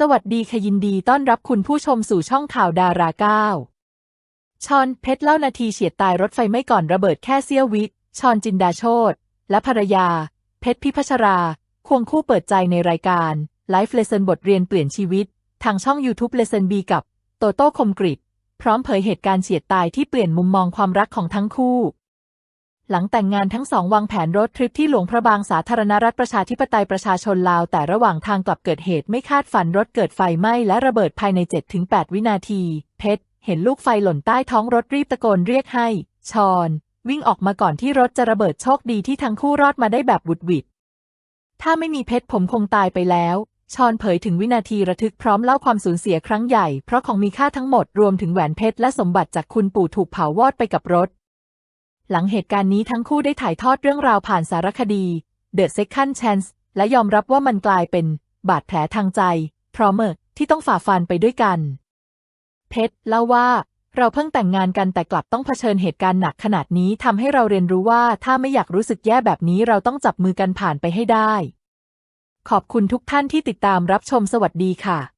สวัสดีค่ะยินดีต้อนรับคุณผู้ชมสู่ช่องข่าวดาราเก้าชอนเพชรเล่านาทีเฉียดตายรถไฟไม่ก่อนระเบิดแค่เสี้ยววิชอนจินดาโชตและภรรยา เพชรพิพัชรา ควงคู่เปิดใจในรายการไลฟ์เล s นบทเรียนเปลี่ยนชีวิต ทางช่อง YouTube l e s s o n B กับ โตโต้คมกริตพร้อมเผยเหตุการณ์เฉียดตายที่เปลี่ยนมุมมองความรักของทั้งคู่ หลังแต่งงานทั้งสองวางแผนรถทริปที่หลวงพระบางสาธารณรัฐประชาธิปไตยประชาชนลาว แต่ระหว่างทางกลับเกิดเหตุไม่คาดฝันรถเกิดไฟไหม้และระเบิดภายใน 7-8 วินาที เพชร เห็นลูกไฟหล่นใต้ท้องรถรีบตะโกนเรียกให้ ชอน วิ่งออกมาก่อนที่รถจะระเบิดโชคดีที่ทั้งคู่รอดมาได้แบบบุดวิดถ้าไม่มีเพชรผมคงตายไปแล้วชอนเผยถึงวินาทีระทึกพร้อมเล่าความสูญเสียครั้งใหญ่ เพราะของมีค่าทั้งหมดรวมถึงแหวนเพชรและสมบัติจากคุณปู่ถูกเผาวอดไปกับรถ หลังเหตุการณ์นี้ทั้งคู่ได้ถ่ายทอดเรื่องราวผ่านสารคดี The Second Chance และยอมรับว่ามันกลายเป็น บาดแผลทางใจ พร้อมเมอร์ที่ต้องฝ่าฟันไปด้วยกัน เพชรเล่าว่าเราเพิ่งแต่งงานกันแต่กลับต้องเผชิญเหตุการณ์หนักขนาดนี้ทำให้เราเรียนรู้ว่าถ้าไม่อยากรู้สึกแย่แบบนี้เราต้องจับมือกันผ่านไปให้ได้ ขอบคุณทุกท่านที่ติดตามรับชมสวัสดีค่ะ